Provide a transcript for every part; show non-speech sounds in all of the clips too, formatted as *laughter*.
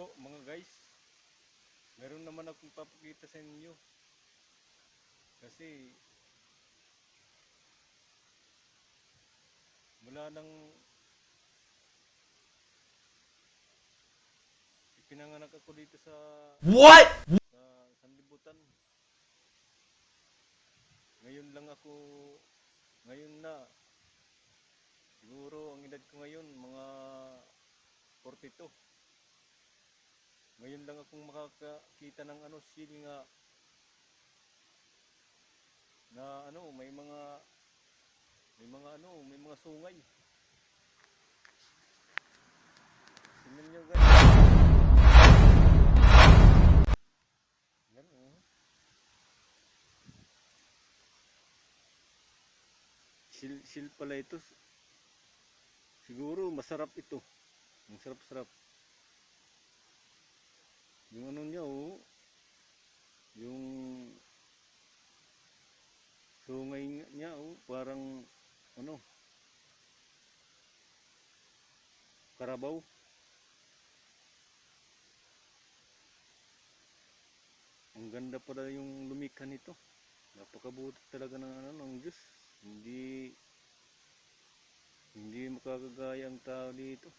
po mga guys. Meron naman akong papakita sa inyo. Kasi mula nang ipinanganak ako dito sa What? sa sanlibutan. Ngayon lang ako, ngayon na, siguro ang edad ko ngayon, mga 42. Ngayon lang akong makakakita ng ano, seal nga, na ano, may mga, may mga ano, may mga sungay. Tingnan nyo guys. Oh. Sil, sil pala ito. Siguro masarap ito. Ang sarap-sarap. Yung ano niya oh. Yung sungay niya oh. Parang ano. Karabaw. Ang ganda pala yung lumikha nito. Napakabuti talaga ng ano ng Diyos. Hindi hindi makakagaya ang tao dito.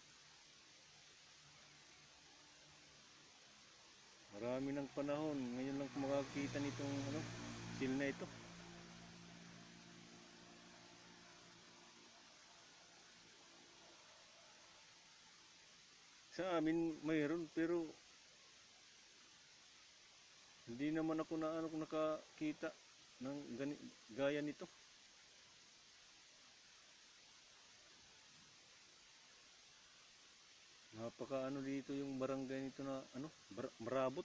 Marami ng panahon. Ngayon lang makakita nitong ano, seal na ito. Sa amin mayroon pero hindi naman ako na ano nakakita ng gani, gaya nito. Napaka ano dito yung barangay nito na ano, marabot.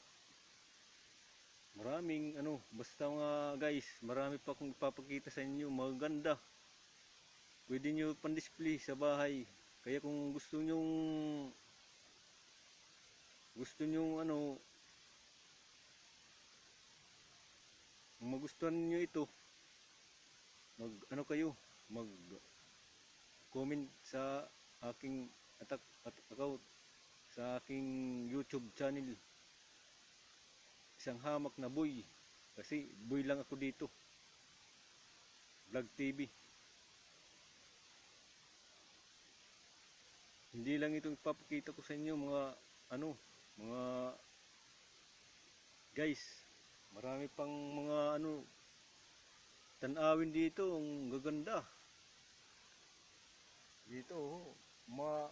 Maraming ano, basta mga guys, marami pa akong ipapakita sa inyo, maganda. Pwede nyo pan-display sa bahay. Kaya kung gusto nyong gusto nyong ano kung magustuhan niyo ito mag ano kayo mag comment sa aking atak at account sa aking YouTube channel. Isang hamak na boy. Kasi boy lang ako dito. Vlog TV hindi lang ito ipapakita ko sa inyo mga ano mga guys. Marami pang mga ano tanawin dito ang gaganda. Dito oh, ma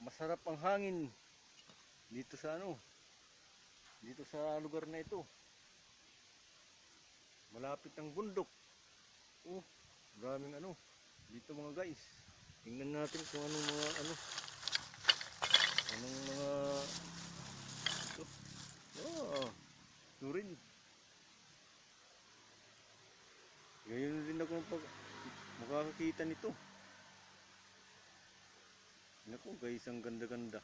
masarap ang hangin dito sa ano dito sa lugar na ito. Malapit ang bundok. Oh maraming ano dito mga guys. Tingnan natin kung anong mga ano anong mga ito oh turin. Ngayon din ako pag makakakita nito Naku guys, ang ganda-ganda.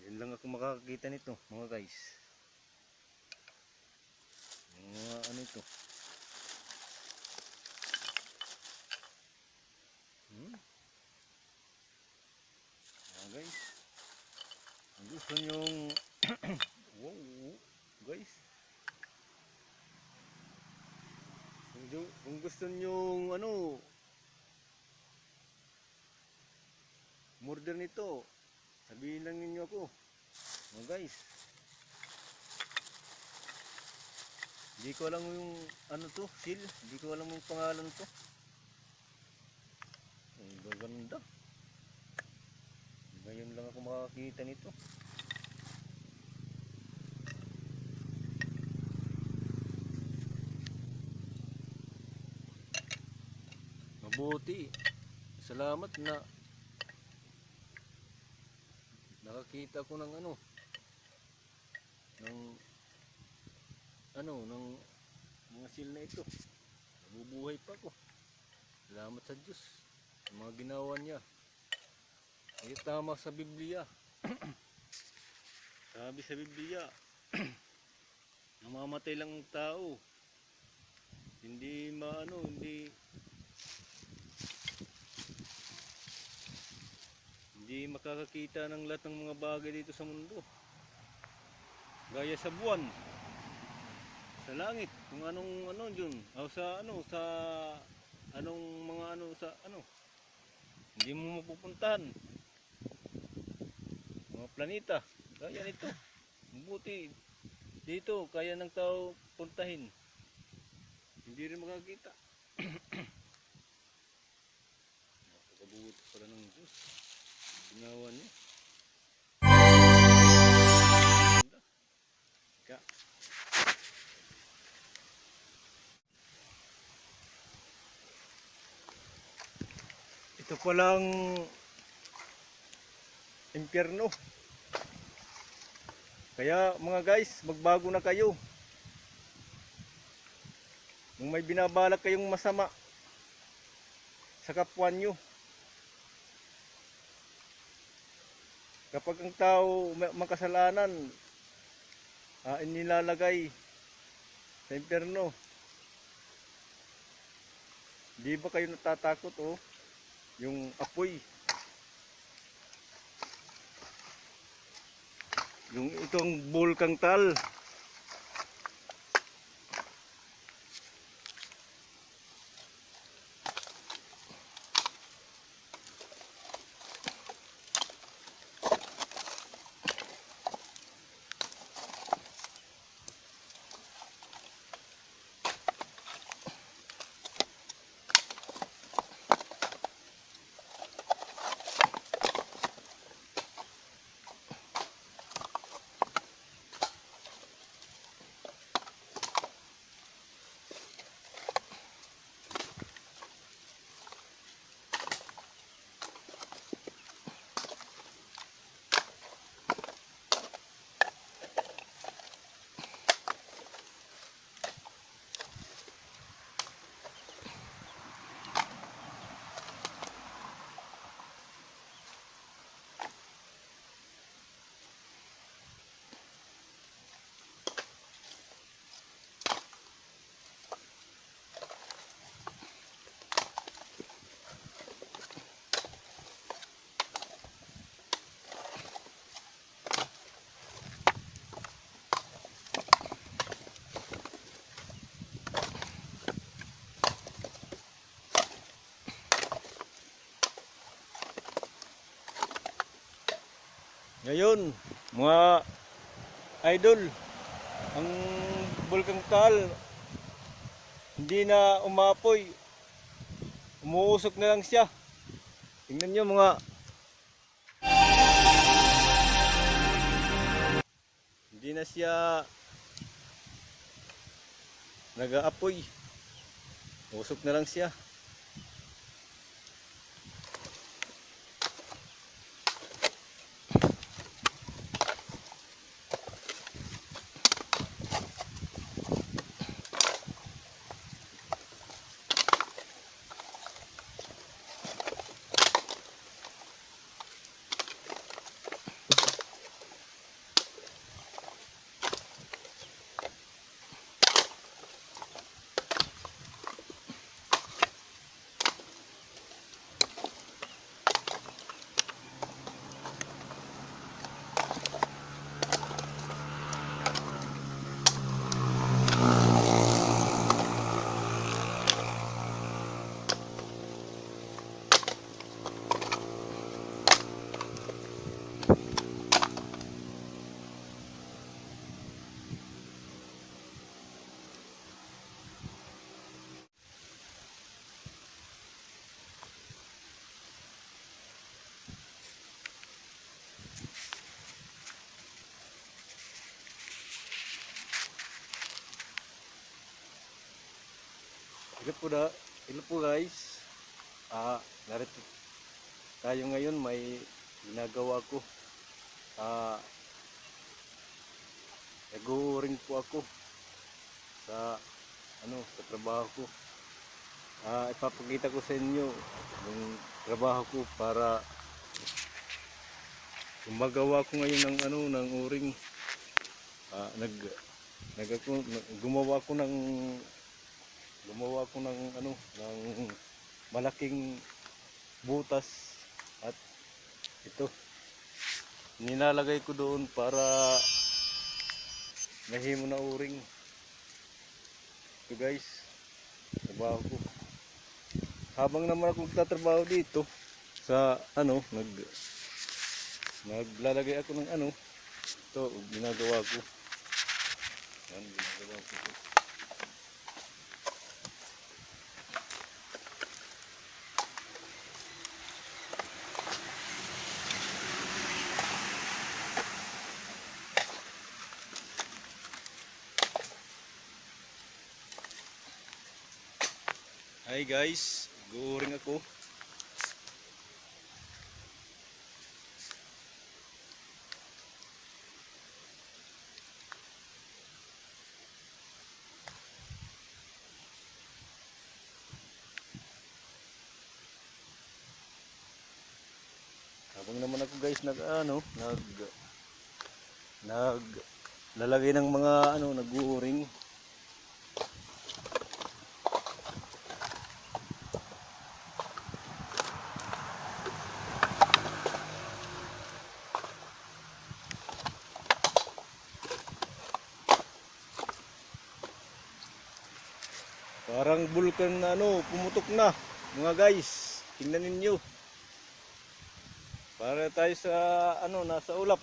Yan lang ako makakakita nito, mga guys. Mga ano ito. Hmm? Mga guys. Ang gusto nyong *clears throat* wow, guys. Kung, gu- kung gusto nyong ano murder nito. Sabihin lang ninyo ako. Mga guys. Hindi ko alam yung ano to seal. Hindi ko alam yung pangalan to. Ang gaganda. Ngayon lang ako makakita nito. Mabuti. Salamat na nakakita ko ng ano ng ano ng mga seal na ito. Nabubuhay pa ko salamat sa Diyos. Sa mga ginawa niya. Ay tama sa Biblia. *clears throat* Sabi sa Biblia *clears throat* namamatay lang ang tao. Hindi maano hindi hindi makakakita ng lahat ng mga bagay dito sa mundo. Gaya sa buwan, sa langit, kung anong ano dyan, o sa ano, sa anong mga ano sa ano, hindi mo mapupuntahan. Mga planeta, gaya nito. Buti dito, kaya ng tao puntahin. Hindi rin makakita. *clears throat* Napakabuti pala ng Diyos. Ginawa niya. Ka. Ito palang impyerno. Kaya mga guys, magbago na kayo. Kung may binabalak kayong masama sa kapwa nyo. Kapag ang tao ma- makasalanan, ah, inilalagay sa impyerno. Di ba kayo natatakot oh? Yung apoy. Yung itong bulkang tal. Ngayon, mga idol, ang bulkang tal hindi na umapoy. Umuusok na lang siya. Tingnan nyo mga Hindi na siya nag-aapoy. Usok na lang siya. Ito po da, ito po guys. Ah, narito tayo ngayon may ginagawa ko. Ah, nag-uuring po ako sa ano, sa trabaho ko. Ah, ipapakita ko sa inyo yung trabaho ko para gumagawa ko ngayon ng ano ng uring. Ah, nag nag ako, gumawa ko ng gumawa ko ng ano ng malaking butas at ito. Nilalagay ko doon para mahimo na uring. Ito guys. Trabaho ko. Habang naman ako nagtatrabaho dito sa ano nag naglalagay ako ng ano ito ginagawa ko. Yan ginagawa ko. ito. Hi guys, guuring ako. Habang naman ako guys nag ano, nag nag lalagay ng mga ano, nag-uuring. Parang bulkan na ano, pumutok na. Mga guys, tingnan ninyo. Para tayo sa ano, nasa ulap.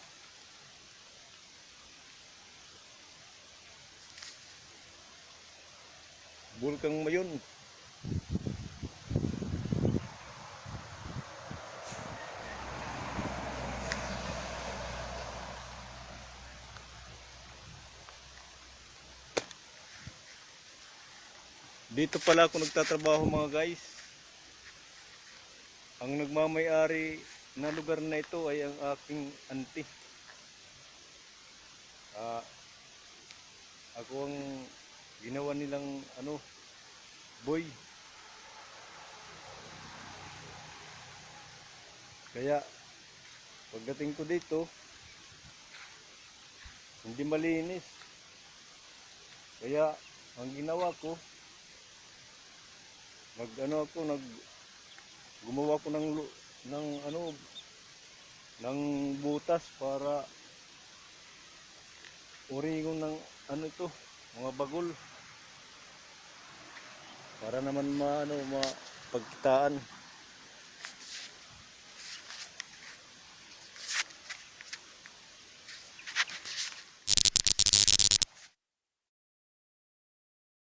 Bulkang mayon. Dito pala ako nagtatrabaho mga guys. Ang nagmamayari na lugar na ito ay ang aking auntie. Ah, ako ang ginawa nilang ano, boy. Kaya pagdating ko dito, hindi malinis. Kaya ang ginawa ko, nag ano ako nag gumawa ko ng ng ano ng butas para uringon ng ano ito mga bagol. Para naman maano mapagkitaan